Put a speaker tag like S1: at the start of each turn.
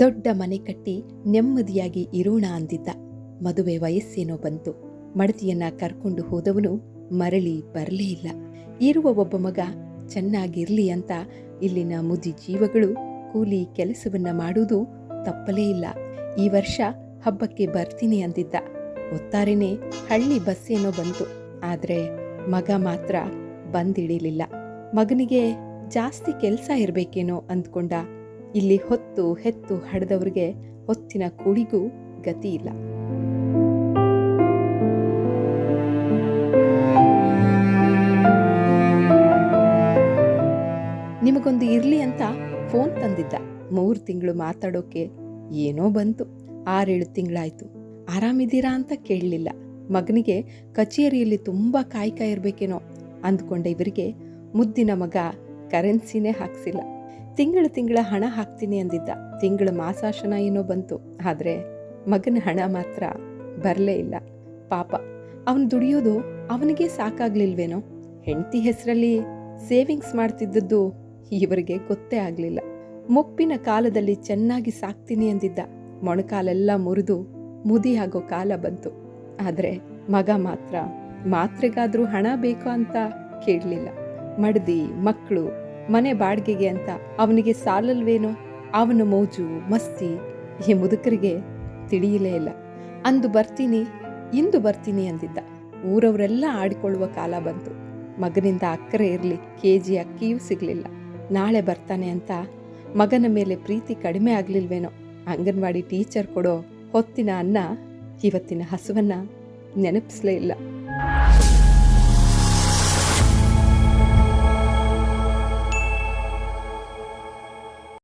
S1: ದೊಡ್ಡ ಮನೆ ಕಟ್ಟಿ ನೆಮ್ಮದಿಯಾಗಿ ಇರೋಣ ಅಂದಿದ್ದ. ಮದುವೆ ವಯಸ್ಸೇನೋ ಬಂತು. ಮಡತಿಯನ್ನ ಕರ್ಕೊಂಡು ಹೋದವನು ಮರಳಿ ಬರಲೇ ಇಲ್ಲ. ಇರುವ ಒಬ್ಬ ಮಗ, ಚೆನ್ನಾಗಿರ್ಲಿ ಅಂತ ಇಲ್ಲಿನ ಮುದಿ ಜೀವಗಳು ಕೂಲಿ ಕೆಲಸವನ್ನ ಮಾಡುವುದು ತಪ್ಪಲೇ ಇಲ್ಲ. ಈ ವರ್ಷ ಹಬ್ಬಕ್ಕೆ ಬರ್ತೀನಿ ಅಂದಿದ್ದ. ಒತ್ತಾರೆನೇ ಹಳ್ಳಿ ಬಸ್ಸೇನೋ ಬಂತು. ಆದ್ರೆ ಮಗ ಮಾತ್ರ ಬಂದಿಳಿಲಿಲ್ಲ. ಮಗನಿಗೆ ಜಾಸ್ತಿ ಕೆಲಸ ಇರಬೇಕೇನೋ ಅಂದ್ಕೊಂಡ ಇಲ್ಲಿ ಹೊತ್ತು ಹೆತ್ತು ಹಡೆದವರಿಗೆ ಹೊತ್ತಿನ ಕೂಡಿಗೂ ಗತಿ ಇಲ್ಲ. ನಿಮಗೊಂದು ಇರ್ಲಿ ಅಂತ ಫೋನ್ ತಂದಿದ್ದ. ಮೂರು ತಿಂಗಳು ಮಾತಾಡೋಕೆ ಏನೋ ಬಂತು. ಆರೇಳು ತಿಂಗಳಾಯ್ತು. ಆರಾಮಿದ್ದೀರಾ ಅಂತ ಕೇಳಲಿಲ್ಲ. ಮಗನಿಗೆ ಕಚೇರಿಯಲ್ಲಿ ತುಂಬ ಕಾಯ್ಕ ಇರಬೇಕೇನೋ ಅಂದ್ಕೊಂಡೆ ಇವರಿಗೆ. ಮುದ್ದಿನ ಮಗ ಕರೆನ್ಸಿನೇ ಹಾಕ್ಸಿಲ್ಲ. ತಿಂಗಳು ತಿಂಗಳ ಹಣ ಹಾಕ್ತೀನಿ ಅಂದಿದ್ದ. ತಿಂಗಳ ಮಾಸಾಶನ ಏನೋ ಬಂತು. ಆದರೆ ಮಗನ ಹಣ ಮಾತ್ರ ಬರಲೇ ಇಲ್ಲ. ಪಾಪ. ಅವನು ದುಡಿಯೋದು ಅವನಿಗೆ ಸಾಕಾಗ್ಲಿಲ್ವೇನೋ? ಹೆಂಡತಿ ಹೆಸರಲ್ಲಿ ಸೇವಿಂಗ್ಸ್ ಮಾಡ್ತಿದ್ದದ್ದು ಇವರಿಗೆ ಗೊತ್ತೇ ಆಗಲಿಲ್ಲ. ಮುಪ್ಪಿನ ಕಾಲದಲ್ಲಿ ಚೆನ್ನಾಗಿ ಸಾಕ್ತೀನಿ ಅಂದಿದ್ದ. ಮೊಣಕಾಲೆಲ್ಲ ಮುರಿದು ಮುದಿಯಾಗೋ ಕಾಲ ಬಂತು. ಆದರೆ ಮಗ ಮಾತ್ರ ಮಾತ್ರೆಗಾದರೂ ಹಣ ಬೇಕು ಅಂತ ಕೇಳಲಿಲ್ಲ. ಮಡದಿ ಮಕ್ಕಳು ಮನೆ ಬಾಡಿಗೆಗೆ ಅಂತ ಅವನಿಗೆ ಸಾಲಲ್ವೇನೋ? ಅವನ ಮೋಜು ಮಸ್ತಿ ಈ ಮುದುಕರಿಗೆ ತಿಳಿಯಲೇ ಇಲ್ಲ. ಅಂದು ಬರ್ತೀನಿ, ಇಂದು ಬರ್ತೀನಿ ಅಂದಿದ್ದ. ಊರವರೆಲ್ಲ ಆಡಿಕೊಳ್ಳುವ ಕಾಲ ಬಂತು. ಮಗನಿಂದ ಅಕ್ಕರೆ ಇರಲಿ, ಕೆ ಜಿ ಅಕ್ಕಿಯೂ ಸಿಗಲಿಲ್ಲ. ನಾಳೆ ಬರ್ತಾನೆ ಅಂತ ಮಗನ ಮೇಲೆ ಪ್ರೀತಿ ಕಡಿಮೆ ಆಗಲಿಲ್ವೇನೋ? ಅಂಗನವಾಡಿ ಟೀಚರ್ ಕೊಡೋ ಹೊತ್ತಿನ ಅನ್ನ, ಇವತ್ತಿನ ಹಸುವನ್ನು ನೆನಪಿಸಲೇ ಇಲ್ಲ.